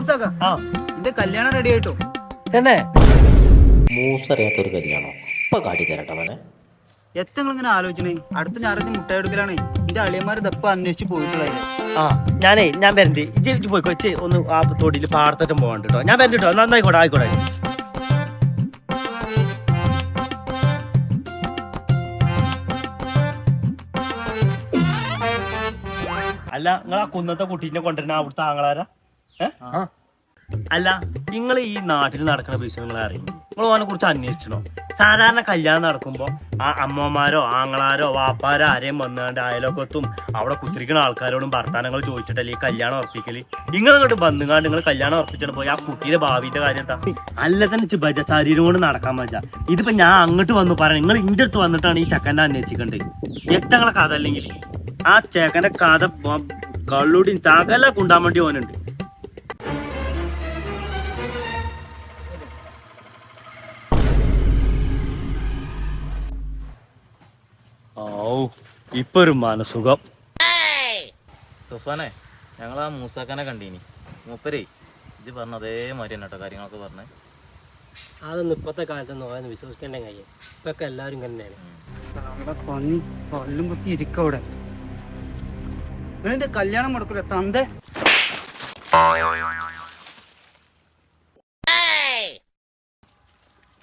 മൂസാക്ക എന്റെ കല്യാണം റെഡി ആയിട്ടോ? തന്നെ മൂസറിയാത്തൊരു കല്യാണം. ഇപ്പൊ കാട്ടിത്തരട്ടെ അവനെ എത്ര ഇങ്ങനെ ആലോചിക്കണേ? അടുത്ത ഞായറാഴ്ച മുട്ടായി എടുക്കലാണ്. എന്റെ അളിയന്മാര് ദപ്പ അന്വേഷിച്ച് പോയിട്ടുള്ളത് ആ ഞാനേ ഞാൻ വരണ്ട്. ഇജ്ജ് പോയി കൊച്ചി ഒന്ന് ആ തൊടിയിൽ പാടത്തറ്റം പോകണ്ട കേട്ടോ ഞാൻ വരണ്ട് കേട്ടോ നന്നായിക്കോട്ടെ ആയിക്കോട്ടെ അല്ല നിങ്ങൾ ആ കുന്നത്തെ കുട്ടീനെ കൊണ്ടുവരുന്ന അവിടുത്തെ ആങ്ങളാരാ? അല്ല നിങ്ങൾ ഈ നാട്ടിൽ നടക്കുന്ന വിഷയം നിങ്ങൾ അറിയും? നിങ്ങൾ ഓനെ കുറിച്ച് അന്വേഷിച്ചോ സാധാരണ കല്യാണം നടക്കുമ്പോ ആ അമ്മമാരോ ആങ്ങളാരോ വാപ്പാരോ ആരെയും വന്നാണ്ട് അയലോക്കത്തും അവിടെ കുത്തിരിക്കുന്ന ആൾക്കാരോടും വർത്താനങ്ങൾ ചോദിച്ചിട്ടല്ലേ ഈ കല്യാണം ഉറപ്പിക്കൽ? നിങ്ങൾ ഇങ്ങോട്ട് വന്നുകാണ്ട് നിങ്ങൾ കല്യാണം ഉറപ്പിച്ചിട്ട് പോയി ആ കുട്ടിയുടെ ഭാവിയുടെ കാര്യം എന്താ? അല്ല തന്നെ ബജ ശരീരം കൊണ്ട് നടക്കാൻ പറ്റാ ഇതിപ്പോ ഞാൻ അങ്ങോട്ട് വന്നു പറയാം നിങ്ങൾ ഇന്റെ അടുത്ത് വന്നിട്ടാണ് ഈ ചക്കന്റെ അന്വേഷിക്കേണ്ടത് എത്തങ്ങളെ കഥ അല്ലെങ്കിൽ ആ ചേക്കന്റെ കഥ കള്ളുടി തകല കുണ്ടാൻ വേണ്ടി ഓനുണ്ട്. ഓ ഇപ്പൊ ഒരു മനസുഖം സുഫാനെ ഞങ്ങൾ ആ മൂസാക്കാനെ കണ്ടീനി. മൂപ്പരേ ഇത് പറഞ്ഞ അതേമാതിരി തന്നെ കേട്ടോ കാര്യങ്ങളൊക്കെ പറഞ്ഞേ. അതൊന്നും ഇപ്പത്തെ കാലത്തൊന്നും ഓരോന്ന് വിശ്വസിക്കേണ്ട കാര്യം. ഇപ്പൊക്കെ എല്ലാരും ഇങ്ങനെ തന്നെയാണ് കൊല്ലും കുത്തി കല്യാണം മുടക്കൂല തന്തേ?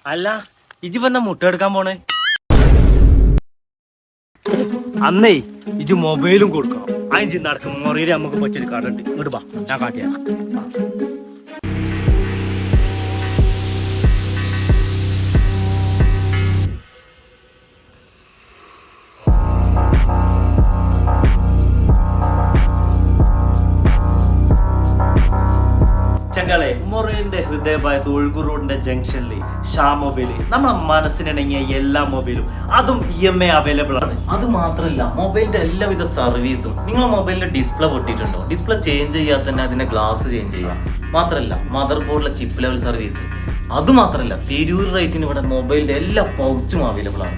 അല്ല ഇജി വന്ന മുട്ട എടുക്കാൻ പോണേ? അന്നേ ഇത് മൊബൈലും കൊടുക്കണം. അതിന് നടക്കും മുറിയിൽ നമുക്ക് പറ്റിയൊരു കട ഇങ്ങോട്ട് വാ. ഞാൻ കാട്ടിയാ. ചങ്കളെ മൊറേന്റെ ഹൃദയമായ ഒഴുകു റോഡിന്റെ ജംഗ്ഷനിൽ ഷാ മൊബൈൽ നമ്മളെ മനസ്സിനിണങ്ങിയ എല്ലാ മൊബൈലും അതും ഇ എം ഐ അവൈലബിൾ ആണ്. അത് മാത്രമല്ല മൊബൈലിന്റെ എല്ലാവിധ സർവീസും നിങ്ങളെ മൊബൈലിന്റെ ഡിസ്പ്ലേ പൊട്ടിയിട്ടുണ്ടോ? ഡിസ്പ്ലേ ചേഞ്ച് ചെയ്യാതെ തന്നെ അതിന്റെ ഗ്ലാസ് ചേഞ്ച് ചെയ്യാം മാത്രമല്ല മദർ ബോർഡിലെ ചിപ്പ് ലെവൽ സർവീസ് അത് മാത്രല്ല തിരൂർ റേറ്റിന് ഇവിടെ മൊബൈലിന്റെ എല്ലാ പൗച്ചും അവൈലബിൾ ആണ്.